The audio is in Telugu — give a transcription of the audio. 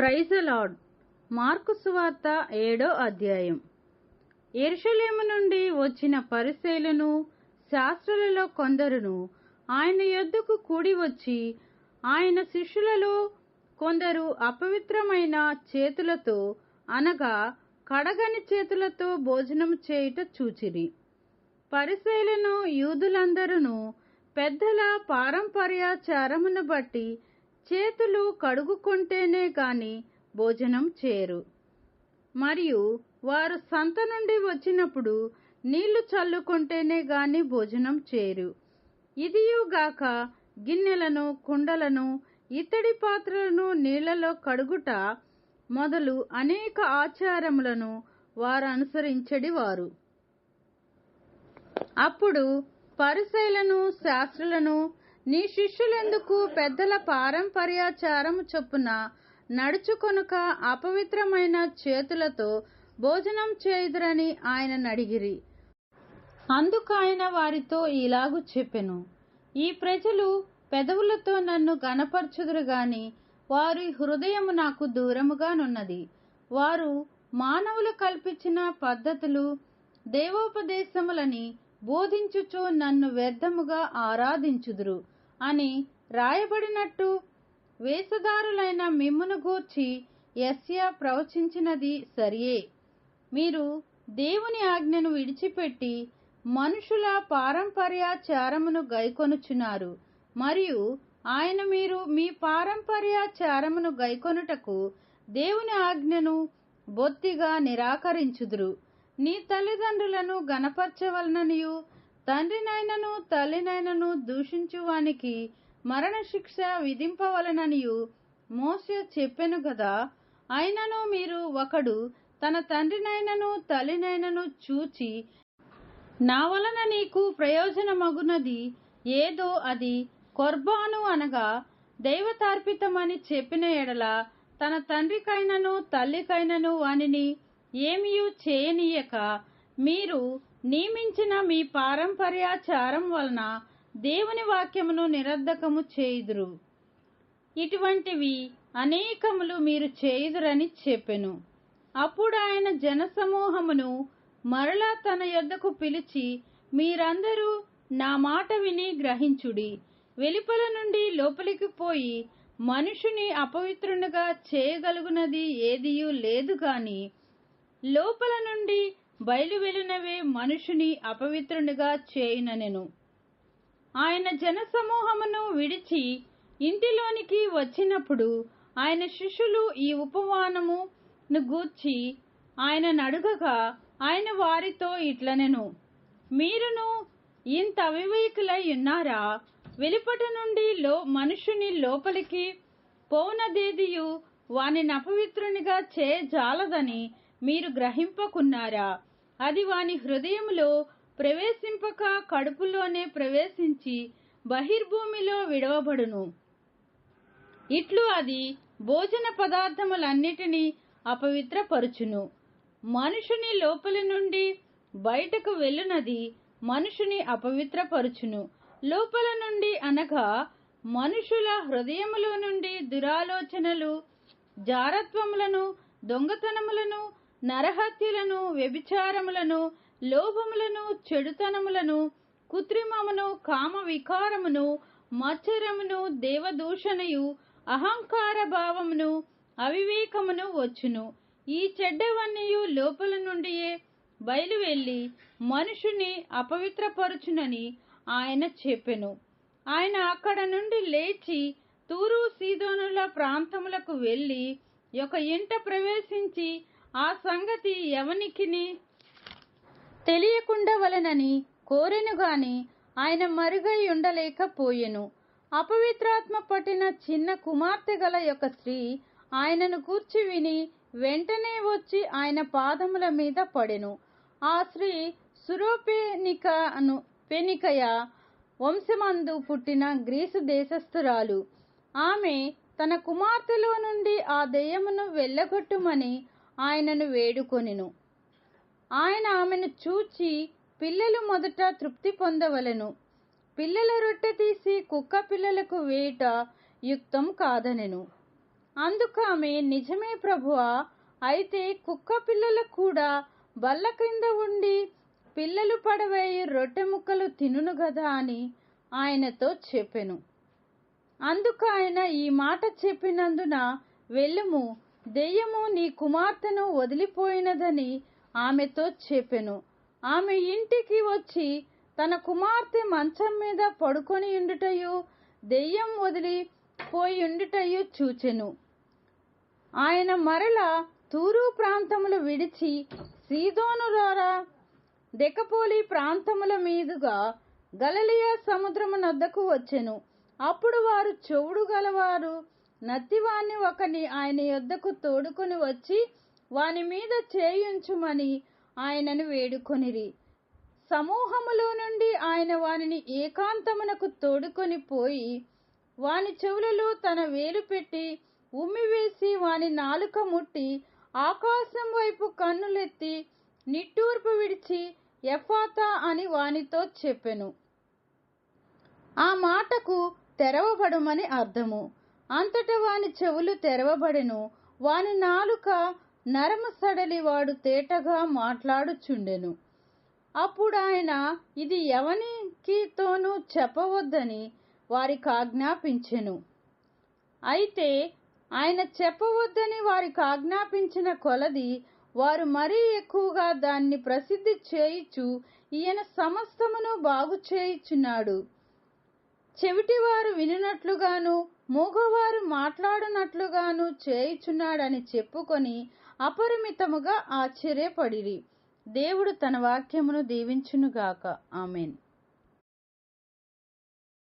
Praise lord. మార్కు సువార్త ఏడో అధ్యాయం. ఎరుషలేము నుండి వచ్చిన పరిశైలను శాస్త్రులలో కొందరును ఆయన యొద్దకు కూడి వచ్చి ఆయన శిష్యులలో కొందరు అపవిత్రమైన చేతులతో అనగా కడగని చేతులతో భోజనం చేయుట చూచిరి. పరిశైలను యూదులందరూ పెద్దల పారంపర్యాచారమును బట్టి చేతులు కడుగుకుంటేనే కాని భోజనం చేయరు. మరియు వారు సంత నుండి వచ్చినప్పుడు నీళ్ళు చల్లుకుంటేనే గాని భోజనం చేయరు. ఇదియుగాక గిన్నెలను కుండలను ఇత్తడి పాత్రలను నీళ్ళలో కడుగుట మొదలు అనేక ఆచారములను వారు అనుసరించడి వారు అప్పుడు పరిశైలను శాస్త్రులను నీ శిష్యులెందుకు పెద్దల పారంపర్యాచారము చొప్పున నడుచుకొనుక అపవిత్రమైన చేతులతో భోజనం చేయుదురని ఆయన అడిగిరి అందుకాయన వారితో ఇలాగు చెప్పెను. ఈ ప్రజలు పెదవులతో నన్ను గనపరచుదురు గాని వారి హృదయము నాకు దూరముగానున్నది వారు మానవులు కల్పించిన పద్ధతులు దేవోపదేశములని బోధించుచు నన్ను వ్యర్థముగా ఆరాధించుదురు. అని రాయబడినట్టు వేషధారులైన మిమ్మును గూర్చి యస్య ప్రవచించినది సరియే. మీరు దేవుని ఆజ్ఞను విడిచిపెట్టి మనుషుల పారంపర్యాచారమును గైకొనుచున్నారు. మరియు ఆయన మీరు మీ పారంపర్యాచారమును గైకొనుటకు దేవుని ఆజ్ఞను బొత్తిగా నిరాకరించుదురు. నీ తల్లిదండ్రులను గనపరచవలననియు తండ్రినైనను తల్లినైనను దూషించువానికి మరణశిక్ష విధింపవలననియు మోసే చెప్పెను గదా. అయినను మీరు ఒకడు తన తండ్రినైనను తల్లినైనను చూచి నా వలన నీకు ప్రయోజనమగునది ఏదో అది కొర్బాను అనగా దైవతార్పితమని చెప్పిన ఎడల తన తండ్రికైనను తల్లికైనను వానిని ఏమీ చేయనీయక మీరు నియమించిన మీ పారంపర్యాచారం వలన దేవుని వాక్యమును నిరర్ధకము చేయుదురు. ఇటువంటివి అనేకములు మీరు చేయుదురని చెప్పెను. అప్పుడు ఆయన జనసమూహమును మరలా తన యొద్దకు పిలిచి మీరందరూ నా మాట విని గ్రహించుడి. వెలుపల నుండి లోపలికి పోయి మనుషుని అపవిత్రునిగా చేయగలుగునది ఏదియూ లేదు గాని లోపల నుండి బయలువెలినవే మనుషుని అపవిత్రునిగా చేయుననెను. ఆయన జనసమూహమును విడిచి ఇంటిలోనికి వచ్చినప్పుడు ఆయన శిష్యులు ఈ ఉపమానమును గూర్చి ఆయన నడుగగా ఆయన వారితో ఇట్లనెను మీరును ఇంత అవివేకులై ఉన్నారా? వెలుపట నుండి లో మనుషుని లోపలికి పోనదేదియు వానిని అపవిత్రునిగా చేయజాలదని మీరు గ్రహింపకున్నారా? అది వాని హృదయములో ప్రవేశింపక కడుపులోనే ప్రవేశించి బహిర్భూమిలో విడవబడును. ఇట్లు అది భోజన పదార్థములన్నిటినీ అపవిత్రపరుచును. మనుషుని లోపలి నుండి బయటకు వెళ్ళునది మనుషుని అపవిత్రపరుచును. లోపల నుండి అనగా మనుషుల హృదయములో నుండి దురాలోచనలు జారత్వములను దొంగతనములను నరహత్యలను వ్యభిచారములను లోభములను చెడుతనములను కృత్రిమమును కామ వికారమును మచ్చరమును దేవదూషణయు అహంకార భావమును అవివేకమును వచ్చును. ఈ చెడ్డవన్నీయు లోపల నుండియే బయలువెళ్ళి మనుషుని అపవిత్రపరుచునని ఆయన చెప్పెను. ఆయన అక్కడ నుండి లేచి తూరు సీదోనుల ప్రాంతములకు వెళ్ళి ఒక ఇంట ప్రవేశించి ఆ సంగతి ఎవనికిని? తెలియకుండవలనని కోరెను గాని ఆయన మరుగై ఉండలేకపోయెను. అపవిత్రాత్మ పట్టిన చిన్న కుమార్తె గల యొక్క స్త్రీ ఆయనను కూర్చి విని వెంటనే వచ్చి ఆయన పాదముల మీద పడెను. ఆ స్త్రీ సురోపేనికను పెనికయ వంశమందు పుట్టిన గ్రీసు దేశస్థురాలు. ఆమె తన కుమార్తెలో నుండి ఆ దెయ్యమును వెళ్ళగొట్టుమని ఆయనను వేడుకొనెను. ఆయన ఆమెను చూచి పిల్లలు మొదట తృప్తి పొందవలెను. పిల్లల రొట్టె తీసి కుక్క పిల్లలకు వేట యుక్తం కాదనెను. అందుకు ఆమె నిజమే ప్రభువా అయితే కుక్క పిల్లలకు కూడా బల్ల క్రింద ఉండి పిల్లలు పడవేయి రొట్టె ముక్కలు తినును గదా అని ఆయనతో చెప్పెను. అందుకు ఆయన ఈ మాట చెప్పినందున వెళ్ళుము. దెయ్యము నీ కుమార్తెను వదిలిపోయినదని ఆమెతో చెప్పెను. ఆమె ఇంటికి వచ్చి తన కుమార్తె మంచం మీద పడుకొని ఉండుటయు దెయ్యం వదిలి పోయిండుటయు చూచెను. ఆయన మరల తూరు ప్రాంతములు విడిచి సీదోనురారా దెకపోలి ప్రాంతముల మీదుగా గలలియా సముద్రము నద్దకు వచ్చెను. అప్పుడు వారు చెవుడు గలవారు నత్తివాణ్ణి ఒకని ఆయన యొద్దకు తోడుకొని వచ్చి వాని మీద చేయుంచుమని ఆయనను వేడుకొనిరి. సమూహములో నుండి ఆయన వానిని ఏకాంతమునకు తోడుకొని పోయి వాని చెవులలో తన వేలు పెట్టి ఉమ్మివేసి వాని నాలుక ముట్టి ఆకాశం వైపు కన్నులెత్తి నిట్టూర్పు విడిచి ఎఫాతా అని వానితో చెప్పెను. ఆ మాటకు తెరవబడుమని అర్థము. అంతట వాని చెవులు తెరవబడెను. వాని నాలుక నరమ సడలి వాడు తేటగా మాట్లాడుచుండెను. అప్పుడు ఆయన ఇది ఎవనికితోనూ చెప్పవద్దని వారికి ఆజ్ఞాపించెను. అయితే ఆయన చెప్పవద్దని వారికి ఆజ్ఞాపించిన కొలది వారు మరీ ఎక్కువగా దాన్ని ప్రసిద్ధి చేయిచు ఈయన సమస్తమును బాగు చేయుచున్నాడు చెవిటివారు వినినట్లుగాను మూగవారు మాట్లాడునట్లుగాను చేయుచున్నాడని చెప్పుకొని అపరిమితముగా ఆశ్చర్యపడిరి. దేవుడు తన వాక్యమును దీవించునుగాక. ఆమెన్.